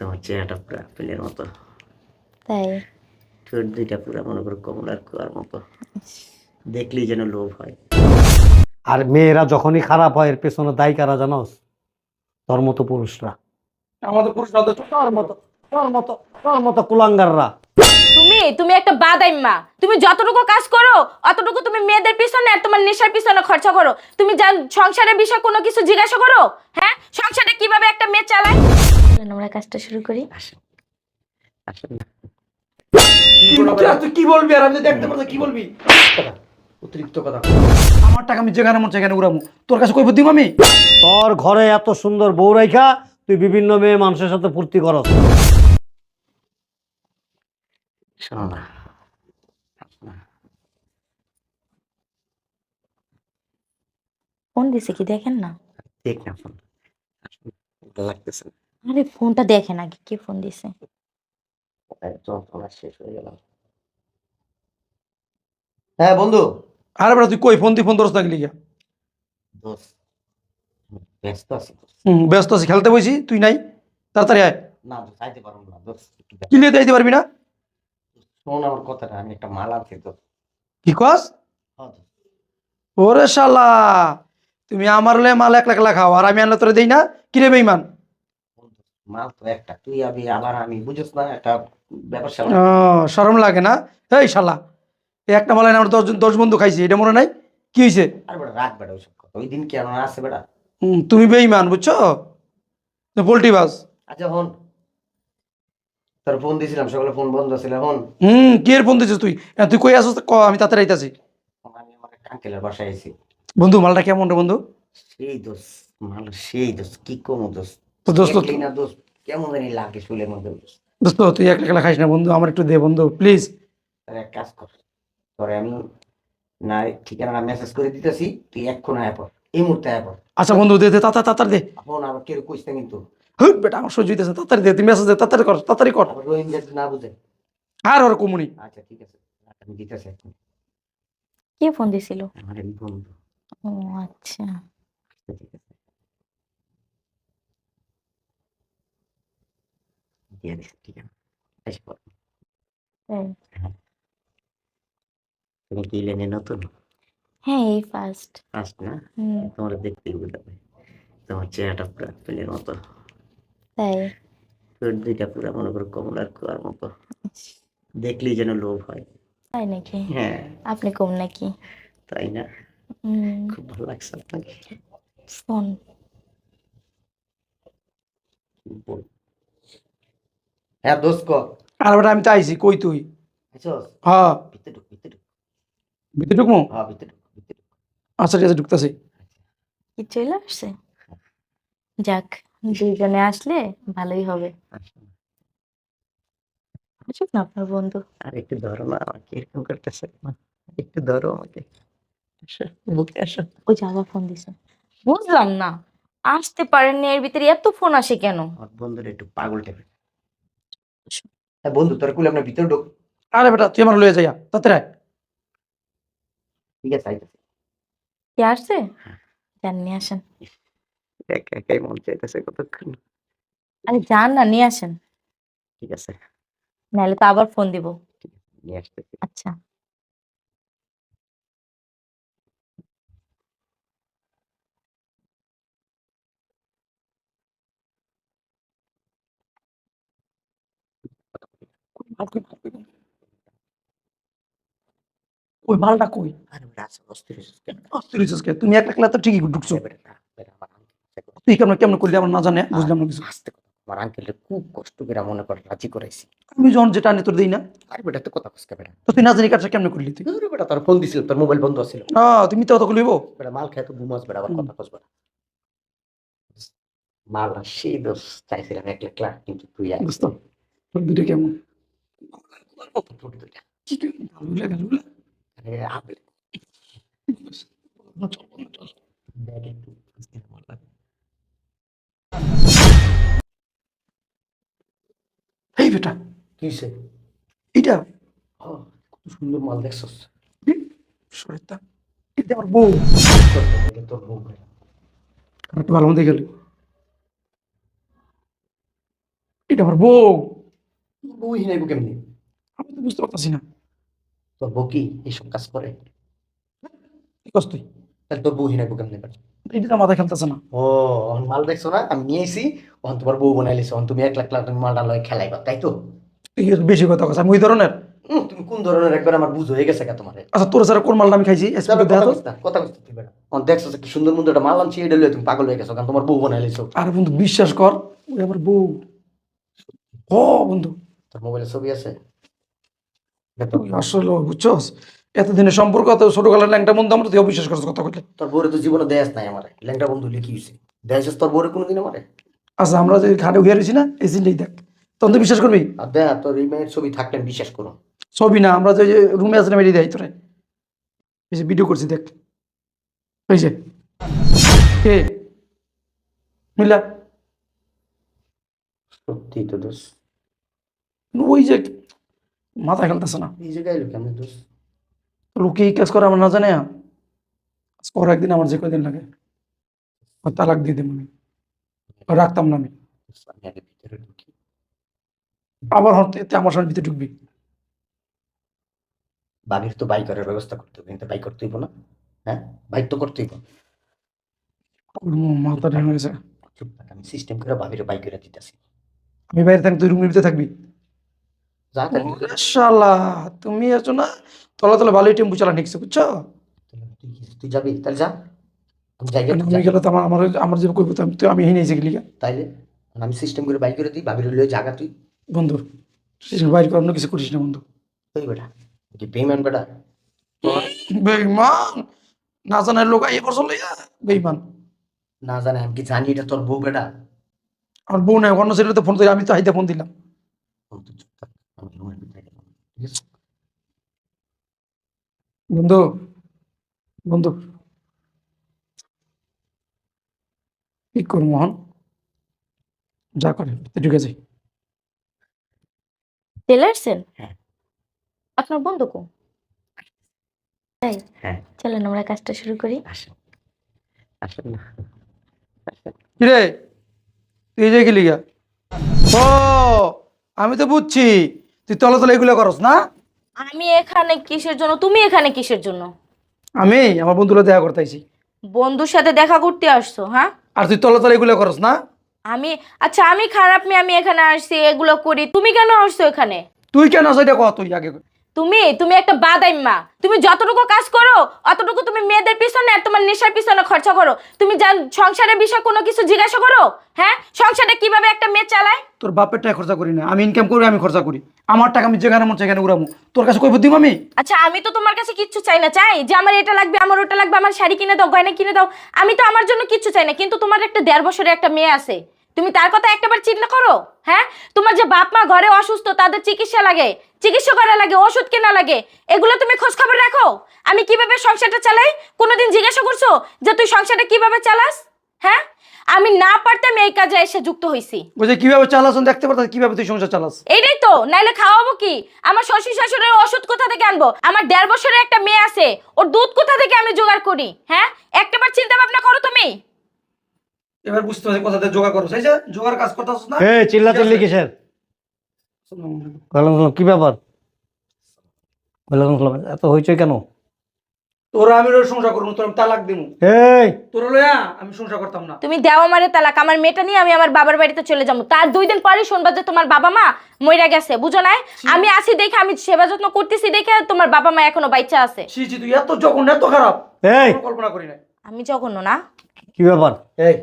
তোমার চেহারাটা পুরো আপেলের মতো। তাই? ঠোঁট দুইটা পুরো মনে করো কমলার কুয়ার মতো। দেখলেই যেন লোভ হয়। আর মেয়েরা যখনই খারাপ হয় এর পেছনে দায়ী কারা জানোস তোর মতো পুরুষরা আমাদের পুরুষ না তো তোর মতো তোর মতো তোর মতো কুলাঙ্গাররা। তুমি তুমি একটা বাদাইম্মা তুমি যতটুকু কাজ করো অতটুকু তুমি মেয়েদের পিছনে আর তোমার নেশার পিছনে খরচা করো। তুমি জান সংসারের বিষয়ে কোনো কিছু জিজ্ঞাসা করো হ্যাঁ? সংসারে কীভাবে একটা কাজটা শুরু করি। আসেন। আসেন না। তুই কি বলবি? আর আমি দেখতে পারতো কি বলবি? অতিরিক্ত কথা। আমার টাকা আমি যেখানে মন সেখানে উড়ামু। তোর কাছে কই বুদ্ধি আমি? তোর ঘরে এত সুন্দর বউ রাইখা তুই বিভিন্ন মেয়ে মানুষের সাথে ফুর্তি করস। শোনো না। না, ফোন দিছে কি? দেখেন না। দেখ না ফোন। লাগতেছে না। আরে ফোনটা দেখেন আগে কে ফোন দিছে? হয়ে হ্যাঁ বন্ধু। আরে বেটা তুই কই? ফোন দি ফোন ধরস না গিয়া ব্যস্ত আছি হুম ব্যস্ত আছি খেলতে বইছি তুই নাই? তাড়াতাড়ি আয়। না চাইতে পারব না ব্যস্ত। কি লিয়ে দিতে পারবি না? শোন আমার কথাটা আমি একটা মাল আনছি তো। কি কস? হ্যাঁ ওরে শালা তুমি আমার লে মাল এক লাখ লাখ খাও আর আমি আনলে তোরে দেই না? কিরে বেইমান? বন্ধু, মাল তো একটা। তুই আবি আবার আমি বুঝছ না একটা ব্যবসা ও শরম লাগে না? এই শালা এই একটা মাল এনে আমরা দশ দশ বন্ধু খাইছি এটা মনে নাই? কি হয়েছে আর বেটা রাখ বেটা ওইসব কথা। ওই দিন কি আমার আছে বেটা? তুমি বেইমান বুঝছ? পোল্ট্রি বাস আচ্ছা হন। তোর ফোন সকালে ফোন বন্ধ ছিল হন। হুম কি এর ফোন দিছিস তুই? তুই কই ক আমি তাড়াতাড়ি আইতাছি। আমি আমার কাঙ্কেলের বাসায় আইছি। বন্ধু মালটা কেমন রে বন্ধু? সেই দোষ মাল সেই দোষ কি কম দোষ তো দোস্ত কেমন জানি লাগে শুলের মধ্যে দোস্ত। তুই এক একলা খাইস না বন্ধু আমার একটু দে বন্ধু প্লিজ এক কাজ কর তোরে আমি না ঠিকানা মেসেজ করে দিতেছি তুই এক্ষণ আয় পর এই মুহূর্তে আয় পর আচ্ছা বন্ধু দে দে তাড়াতাড়ি তাড়াতাড়ি দে। এখন আবার কেউ কইস না কিন্তু। হুট বেটা আমার সহ্য হইতেছে তাড়াতাড়ি দে তুই মেসেজ দে তাড়াতাড়ি কর তাড়াতাড়ি কর। রোহিঙ্গা না বুঝে। আর ওর কমুনি। আচ্ছা ঠিক আছে আমি দিতেছি এখন কে ফোন দিছিল? আমার এক বন্ধু। ও আচ্ছা। আচ্ছা, ঠিক আছে। দিয়ে দিস ঠিক আছে এসে পড়। তুমি কি লেনে নতুন? হ্যাঁ এই ফার্স্ট ফার্স্ট না? তোমার দেখতেই বুঝাবে তোমার চেহারাটা পুরো আপেলের মতো। তাই? ঠোঁট দুইটা পুরো মনে করো কমলার কুয়ার মতো। দেখলেই যেন লোভ হয়। তাই নাকি? হ্যাঁ। আপনি কম নাকি? তাই না? খুব ভালো লাগছে আপনাকে। ফোন। বল। হ্যাঁ দোস্ত ক। আর বেটা আমি তো আইছি কই তুই? আইছস হ্যাঁ। ভিতরে ঢুক ভিতরে ঢুক। ভিতরে ঢুকবো? হ্যাঁ ভিতরে ঢুক ভিতরে ঢুক। আচ্ছা ঠিক আছে ঢুকতেছি। কি চলে আসছে? যাক দুইজনে আসলে ভালোই হবে। আসুক না আপনার বন্ধু? আর একটু ধরো না আমাকে এরকম করতেছে। একটু ধরো আমাকে। আসো বুকে আসো। ওই যে আবার ফোন দিছে। বুঝলাম না আসতে পারেননি এর ভিতরে এত ফোন আসে কেন? বন্ধুর একটু পাগল টাইপের হ্যাঁ বন্ধু তোর কুলে আপনার ভিতরে ঢুক। আরে বেটা তুই আমার লয়ে যাইয়া তাতে রে ঠিক আছে আইতেছে কে আসছে? যান নিয়ে আসেন। একা একাই মন চাইতেছে কতক্ষণ। আরে যান না নিয়ে আসেন। ঠিক আছে। নাহলে তো আবার ফোন দিব। নিয়ে আসতেছি। আচ্ছা। ওই মালটা কই? অস্থির? তুমি এক একলা তো ঠিকই ঢুকছো। তুই কেমন কেমন করলি আমার না জানে বুঝলাম না কিছু। আস্তে কথা আমার আঙ্কেলের খুব কষ্ট করে মনে করে রাজি করাইছি। আমি যখন যেটা আনি তোর দিই না। আরে বেটা তো কথা কসকা বেটা? তো তুই না জানি কাজটা কেমন করলি তুই? আরে বেটা তোর ফোন দিছিল তোর মোবাইল বন্ধ ছিল আহ তুমি তো বেটা মাল খায় তো ঘুমাস বেটা আবার কথা কস বেটা। মাল সেই দোষ চাইছিলাম এক লাখ কিন্তু তুই বুঝতো তোর দুটো কেমন? এই বেটা? এটা? কত সুন্দর মাল দেখছস। শরীরটা এটা আমার বউ। তোর বউ ভালো মতো গেল। এটা এটা আমার বউ। বউ হিনাইবো কেমনি? আমি তো বুঝতে পারতাছি না। তোর বউ কি এইসব কাজ করে? কি কস তুই? তাহলে তোর বউ হিনাইবো কেমনি এবার? এটা তো মাথা খেলতেছে না। ও অন মাল দেখছ না? আমি নিয়ে তোমার বউ বানাই লিছো অন তুমি এক লাখ লাখ টাকা মালটা লয় খেলাইবা তাই তো? তুই বেশি কথা কথা আমি ওই ধরনের? তুমি কোন ধরনের? একবার আমার বুঝ হয়ে গেছে তোমার। আচ্ছা তোর স্যার কোন মালটা আমি খাইছি? কথা তো? কইস না, কথা কইস না তুই বেটা। অন দেখছ কি সুন্দর একটা মাল আনছি এটা লইয়া তুমি পাগল হয়ে গেছো কারণ তোমার বউ বানাই লিছো। আর বন্ধু বিশ্বাস কর ওই আমার বউ। ও বন্ধু। তোর মোবাইলে ছবি আছে? আসলে বুঝছস? এতদিনের সম্পর্ক তো ছোটকালের ল্যাংটা বন্ধু আমরা তুই অবিশ্বাস করছিস কথা কইলে। তোর বউরে তো জীবনে দেয়াস নাই আমার। ল্যাংটা বন্ধু হইলে কি হইছে? দেয়াছিস তোর বউরে কোনোদিন আমারে? আচ্ছা আমরা যে ঘাটে উঠিয়ে রয়েছি না এই সিনটাই দেখ। তখন তো বিশ্বাস করবি? আর দেখ তোর এই মেয়ের ছবি থাকলে আমি বিশ্বাস করো ছবি না আমরা যে রুমে আসলে মেরে দেয় তোরে। এই যে ভিডিও করছি দেখ। এই যে। কে? মিলা? সত্যি তো দোষ ওই যে মাথা খেলতেছে না। লোকে এই কাজ করে আমরা না জানে। ওর একদিন আমার যে কদিন লাগে। তালাক দিয়ে দেবো আমি। রাখতাম না আমি। আবার হতে আমার সামনে ভিতরে ঢুকবি। বাবির তো বাই করার ব্যবস্থা করতে হবে। কিন্তু বাই করতে হইব না? হ্যাঁ? বাইক তো করতে হইব ওর মাথা ঢেকে গেছে। চুপ থাক আমি সিস্টেম করে বাবির বাই করে দিতেছি। আমি বাইরে থাকি তুই রুমের ভিতরে থাকবি। তুমি আছো না তলা তলা ভালোই টেম্পু চালা নিচ্ছে বুঝছ? তুই যাবি তাহলে যা। আমি যা। গেলে তো আমার আমার আমার যে কইব তো আমি গেলি তাইলে আমি সিস্টেম করে বাই করে দিই বাবির লইয়া জাগা তুই। বন্ধু বাইরে করে অন্য কিছু করিস না বন্ধু। বেটা কি বেইমান বেটা। বেইমান? না জানার লোক আইয়ে পড়ছো লইয়া বেইমান। না জানে আমি কি জানি এটা তোর বউ বেটা। আমার বউ নাই অন্য ছেলে তো ফোন দিই আমি তো হাইতে ফোন দিলাম। বন্ধু বন্ধু। কি কর মোহন? যা করে ঢুকে যাই। টেলার্সেন হ্যাঁ। আপনার বন্ধু কো? তাই হ্যাঁ। চলেন আমরা কাজটা শুরু করি। আসেন। আসেন না। কিরে তুই যে গেলি গা? ও আমি তো বুঝছি। তুই তলে তলে এগুলো করস না? আমি এখানে কিসের জন্য? তুমি এখানে কিসের জন্য? আমি আমার বন্ধুরা দেখা করতে আইছি। বন্ধুর সাথে দেখা করতে আসছো হ্যাঁ? আর তুই তলে তলে এগুলো করস না? আমি আচ্ছা আমি খারাপ মেয়ে আমি এখানে আসছি এগুলো করি। তুমি কেন আসছো এখানে? তুই কেন সেটা কহ তুই আগে। তুমি তুমি একটা বাদাইম্মা তুমি যতটুকু কাজ করো অতটুকু তুমি মেয়েদের পিছনে আর তোমার নেশার পিছনে খরচা করো। তুমি জান সংসারের বিষয়ে কোনো কিছু জিজ্ঞাসা করো হ্যাঁ? সংসারে কীভাবে একটা মেয়ে চালায়? তোর বাপের টাকা খরচা করি না। আমি ইনকাম করি আমি খরচা করি। আমার টাকা আমি যেখানে মন সেখানে উড়ামু তোর কাছে কই বুদ্ধি আমি আচ্ছা আমি তো তোমার কাছে কিচ্ছু চাই না। চাই যে আমার এটা লাগবে, আমার ওটা লাগবে, আমার শাড়ি কিনে দাও, গয়না কিনে দাও। আমি তো আমার জন্য কিচ্ছু চাই না, কিন্তু তোমার একটা দেড় বছরের একটা মেয়ে আছে। তুমি তার কথা একটাবার চিন্তা করো হ্যাঁ? তোমার যে বাপ মা ঘরে অসুস্থ, তাদের চিকিৎসা লাগে, চিকিৎসা করা লাগে, ওষুধ কেনা লাগে, এগুলো তুমি খোঁজ খবর রাখো। আমি কীভাবে সংসারটা চালাই? কোনোদিন জিজ্ঞাসা করছ যে তুই সংসারটা কীভাবে চালাস? হ্যাঁ? আমি না পারতাম এই কাজে এসে যুক্ত হইছি। বলছে কীভাবে চালাস দেখতে পারতাম কীভাবে তুই সংসার চালাস? এইটাই তো নাইলে খাওয়াবো কি? আমার শ্বশুর শাশুড়ের ওষুধ কোথা থেকে আনব? আমার দেড় বছরের একটা মেয়ে আছে ওর দুধ কোথা থেকে আমি জোগাড় করি? হ্যাঁ? একটাবার চিন্তা ভাবনা করো তুমি। এবার বুঝতে পারছি কোথা থেকে জোগাড় করছ এই যে জোগাড় কাজ করতেছ না? এ চিল্লা চিল্লি কিসের ওয়ালাইকুম আসসালাম, কি ব্যাপার? ওয়ালাইকুম আসসালাম, এত হইচই কেন? তোরা আমি সংসার করব তোর তালাক দিমু। এই। তোরা লইয়া আমি সংসার করতাম না। তুমি দেওয়া মারে তালাক আমার মেয়েটা নিয়ে আমি আমার বাবার বাড়িতে চলে যাব। তার দুই দিন পরে শুনবা যে তোমার বাবা মা মইরা গেছে বুঝো নাই? আমি আসি দেখে আমি সেবা যত্ন করতেছি দেখে তোমার বাবা মা এখনও বাইচা আছে। ছি ছি তুই এত যখন এত খারাপ। এই। কল্পনা করি না আমি জঘন্য না? কি ব্যাপার? এই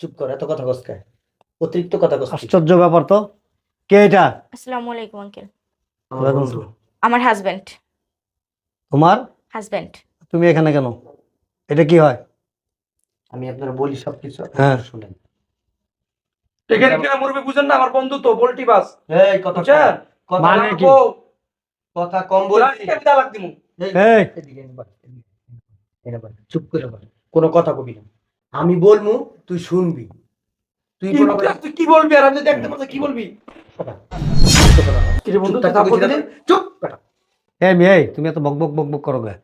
চুপ কর এত কথা কস অতিরিক্ত কথা কস আশ্চর্য ব্যাপার তো। কে এটা? আসসালামু আলাইকুম আঙ্কেল। আমার হাজবেন্ড। তোমার? হাজবেন্ড তুমি এখানে কেন এটা কি হয় আমি আপনারা বলি সবকিছু হ্যাঁ। শুনেন এখানে কেন মরবে বুঝেন না আমার বন্ধু তো বাস এই কথা কথা মানে কি? কথা কম বলছি আমি তালাক দিমু এই, এই এদিকে এদিকে, চুপ করে বল কোনো কথা কবি না আমি বলমু তুই শুনবি তুই কি বলবি? তুই কি বলবি আর আমি দেখতে পাচ্ছি কি বলবি কি বন্ধু চুপ বেটা। এই মেয়ে তুমি এত বক বক বক বক করো গে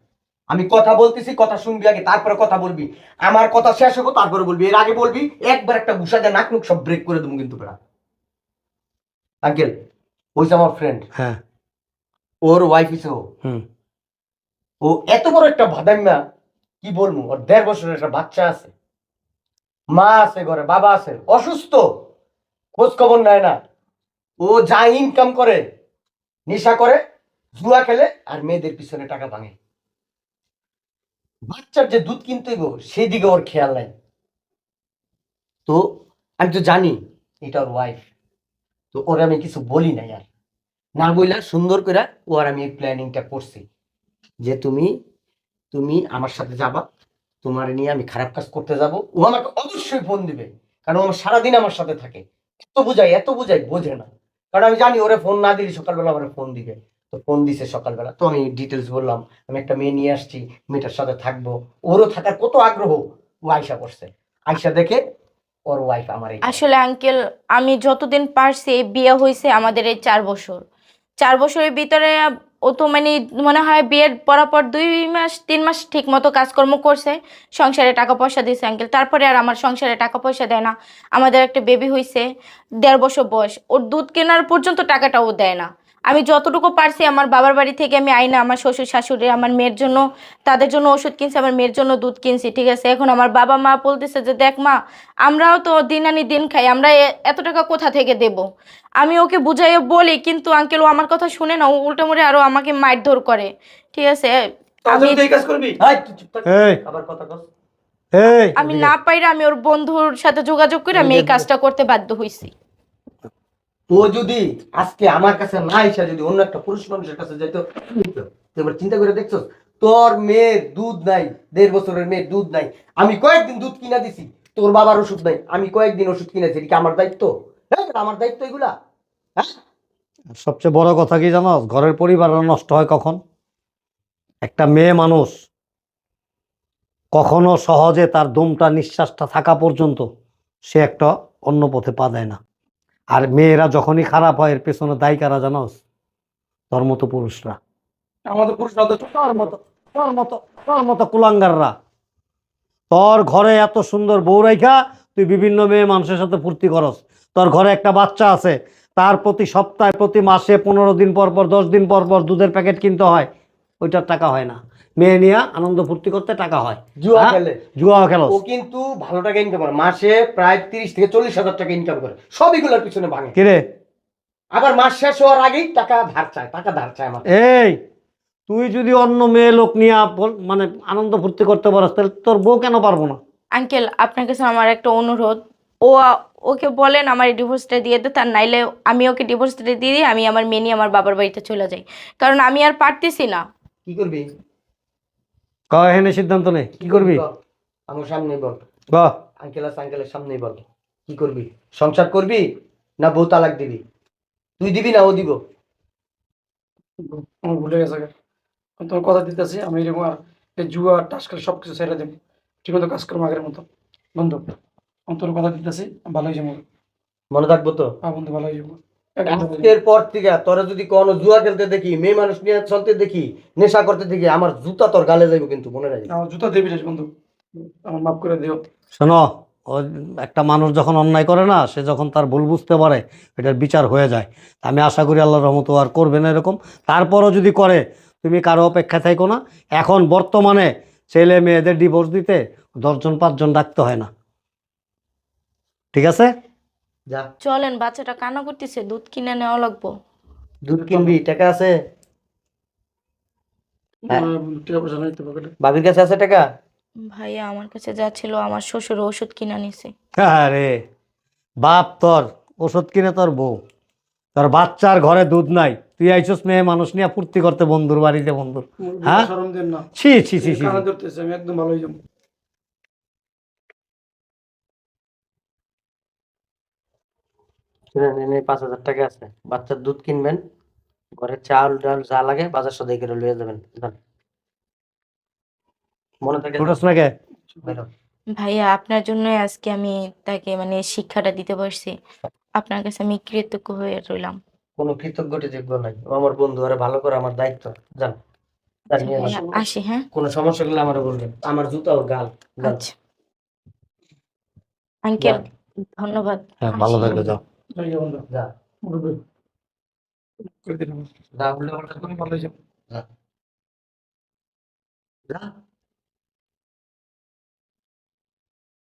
আমি কথা বলতেছি কথা শুনবি আগে তারপরে কথা বলবি। আমার কথা শেষ হব তারপরে বলবি। এর আগে বলবি একবার একটা ঘুষা দিয়ে নাক নুক সব ব্রেক করে দেবো কিন্তু বেড়া। আঙ্কেল ওইটা আমার ফ্রেন্ড হ্যাঁ। ওর ওয়াইফ হিসে ও। এত বড় একটা ভাদাইমা কি বলব ওর দেড় বছরের একটা বাচ্চা আছে। মা আছে ঘরে বাবা আছে অসুস্থ খোঁজ খবর নেয় না। ও যা ইনকাম করে নেশা করে জুয়া খেলে আর মেয়েদের পিছনে টাকা ভাঙে। বাচ্চার যে দুধ কিনতে গো সেই দিকে ওর খেয়াল নাই। তো আমি তো জানি এটা ওর ওয়াইফ তো ওরা আমি কিছু বলি নাই আর। না বইলা সুন্দর করে ও আর আমি এই প্ল্যানিংটা করছি। যে তুমি তুমি আমার সাথে যাবা, তোমার নিয়ে আমি খারাপ কাজ করতে যাব। ও আমাকে অবশ্যই ফোন দিবে, কারণ ও আমার সারাদিন আমার সাথে থাকে। এত বুঝাই এত বুঝাই বোঝে না। কারণ আমি জানি ওরে ফোন না দিলে সকালবেলা আমার ফোন দিবে। তো ফোন দিছে সকালবেলা। তো আমি ডিটেলস বললাম, আমি একটা মেয়ে নিয়ে আসছি, মেয়েটার সাথে থাকব। ওরও থাকার কত আগ্রহ, ও আয়সা করছে। আয়সা দেখে ওর ওয়াইফ আমার আসলে আঙ্কেল আমি যতদিন পারছি বিয়ে হয়েছে আমাদের এই চার বছর। চার বছরের ভিতরে ও তো মানে মনে হয় বিয়ের পরাপর দুই মাস, তিন মাস ঠিক মতো কাজকর্ম করছে। সংসারে টাকা পয়সা দিয়েছে আঙ্কেল তারপরে আর আমার সংসারে টাকা পয়সা দেয় না। আমাদের একটা বেবি হয়েছে, দেড় বছর বয়স। ওর দুধ কেনার পর্যন্ত টাকাটা ও দেয় না। আমি যতটুকু পারছি আমার বাবার বাড়ি থেকে আমি আইনা আমার শ্বশুর শাশুড়ি আমার মেয়ের জন্য তাদের জন্য ওষুধ কিনছি আমার মেয়ের জন্য দুধ কিনছি ঠিক আছে? এখন আমার বাবা মা বলতেছে যে দেখ মা আমরাও তো দিন আনি দিন খাই আমরা এ- এত টাকা কোথা থেকে দেব? আমি ওকে বুঝাইয়ে বলি কিন্তু আঙ্কেল ও আমার কথা শুনে না ও উল্টো মুড়ে আরও আমাকে মারধর করে ঠিক আছে? আমি আমি না পাইরা আমি ওর বন্ধুর সাথে যোগাযোগ করে আমি এই কাজটা করতে বাধ্য হয়েছি ও যদি আজকে আমার কাছে না এসে যদি অন্য একটা পুরুষ মানুষের কাছে যাইতো এবার চিন্তা করে দেখছ তোর মেয়ের দুধ নাই, দেড় বছরের মেয়ের দুধ নাই, আমি কয়েকদিন দুধ কিনা দিছি, তোর বাবার ওষুধ নাই, আমি কয়েকদিন ওষুধ কিনেছি, এটা আমার দায়িত্ব? হ্যাঁ আমার দায়িত্ব এগুলা। হ্যাঁ? সবচেয়ে বড় কথা কি জানো ঘরের পরিবার নষ্ট হয় কখন? একটা মেয়ে মানুষ কখনো সহজে তার দমটা, নিঃশ্বাসটা থাকা পর্যন্ত সে একটা অন্য পথে পা দেয় না। আর মেয়েরা যখনই খারাপ হয় এর পেছনে দায়ী কারা জানোস তোর মতো পুরুষরা আমাদের পুরুষ তো তোর মতো তোর মতো তোর মতো কুলাঙ্গাররা। তোর ঘরে এত সুন্দর বউ রাইখা তুই বিভিন্ন মেয়ে মানুষের সাথে ফুর্তি করস। তোর ঘরে একটা বাচ্চা আছে তার প্রতি সপ্তাহে প্রতি মাসে পনেরো দিন পর পর দশ দিন পর পর দুধের প্যাকেট কিনতে হয়। ওইটার টাকা হয় না। মেয়ে নিয়ে আনন্দ ফুর্তি করতে টাকা হয়। জুয়া হ্যাঁ? খেলে। জুয়া খেলো। ও কিন্তু ভালো টাকা ইনকাম করে। মাসে প্রায় তিরিশ থেকে চল্লিশ হাজার টাকা ইনকাম করে। সব এগুলোর পিছনে ভাঙে। কিরে আবার মাস শেষ হওয়ার আগেই টাকা ধার চায় টাকা ধার চায় আমার। এই তুই যদি অন্য মেয়ে লোক নিয়ে বল- মানে আনন্দ ফুর্তি করতে পারস তাহলে তোর বউ কেন পারব না? আঙ্কেল আপনার কাছে আমার একটা অনুরোধ। ও ওকে বলেন আমার ডিভোর্সটা দিয়ে দে তার নাইলে আমি ওকে ডিভোর্সটা দিয়ে দিই আমি আমার মেয়ে নিয়ে আমার বাবার বাড়িতে চলে যাই। কারণ আমি আর পারতেছি না। কি করবি? হেনে সিদ্ধান্ত নে কি করবি। আমার সামনে বল। ক। আঙ্কেল আছে আঙ্কেলের সামনেই বল কি করবি? সংসার করবি না বউ তালাক দিবি? তুই দিবি না ও দিব? আমার ভুলে গেছে। তোমার কথা দিতেছি আমি এরকম আর এই জুয়া টাস করে সব কিছু ছেড়ে দেবো। ঠিক মতো কাজ করব আগের মতো। বন্ধু আমি তোর কথা দিতেছি ভালো হয়ে যাব। মনে থাকব তো? হ্যাঁ বন্ধু ভালো হয়ে যাব। আজকের পর থেকে তোরা যদি কোনো জুয়া খেলতে দেখি মেয়ে মানুষ নিয়ে চলতে দেখি নেশা করতে দেখি আমার জুতা তোর গালে যাইব কিন্তু মনে রাখি আমার জুতা দেবি বন্ধু। আমার মাফ করে দিও। শোনো একটা মানুষ যখন অন্যায় করে না সে যখন তার ভুল বুঝতে পারে এটার বিচার হয়ে যায়। আমি আশা করি আল্লাহ রহমত আর করবে না এরকম। তারপরও যদি করে তুমি কারও অপেক্ষা থাকো না। এখন বর্তমানে ছেলে মেয়েদের ডিভোর্স দিতে দশজন পাঁচজন ডাকতে হয় না। ঠিক আছে? যা। চলেন বাচ্চাটা কান্না করতেছে দুধ কিনে নেওয়া লাগবো। দুধ কিনবি টাকা আছে? হ্যাঁ। কাছে আছে টাকা? ভাইয়া আমার কাছে যা ছিল আমার শ্বশুর ওষুধ কিনে নিছে। আরে বাপ তোর ওষুধ কিনে তোর বউ। তোর বাচ্চার ঘরে দুধ নাই। তুই আইসস মেয়ে মানুষ নিয়ে ফুর্তি করতে বন্ধুর বাড়িতে বন্ধুর। হ্যাঁ? না। ছি ছি ছি ছি আমি একদম ভালো হয়ে যাব শুনেন, পাঁচ হাজার টাকা আছে। বাচ্চার দুধ কিনবেন ঘরে চাল ডাল যা লাগে বাজার সদাই করে লইয়া যাবেন মনে থাকে। ভাইয়া আপনার জন্য আজকে আমি তাকে মানে শিক্ষাটা দিতে পারছি আপনার কাছে আমি কৃতজ্ঞ হয়ে রইলাম। কোনো কৃতজ্ঞতা যোগ্য নাই। ও আমার বন্ধু আরে ভালো করে আমার দায়িত্ব জান। আসি হ্যাঁ? কোনো সমস্যা হলে আমার বলবেন। আমার জুতা ওর গাল আচ্ছা। আঙ্কেল ধন্যবাদ। হ্যাঁ ভালো। থাকবে যাও। যাই বন্ধু যা করে দিলাম যা উল্টা পাল্টা তুমি ভালো হয়ে যাও যা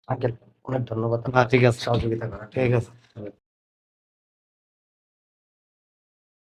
আঙ্কেল অনেক ধন্যবাদ না ঠিক আছে সহযোগিতা করার ঠিক আছে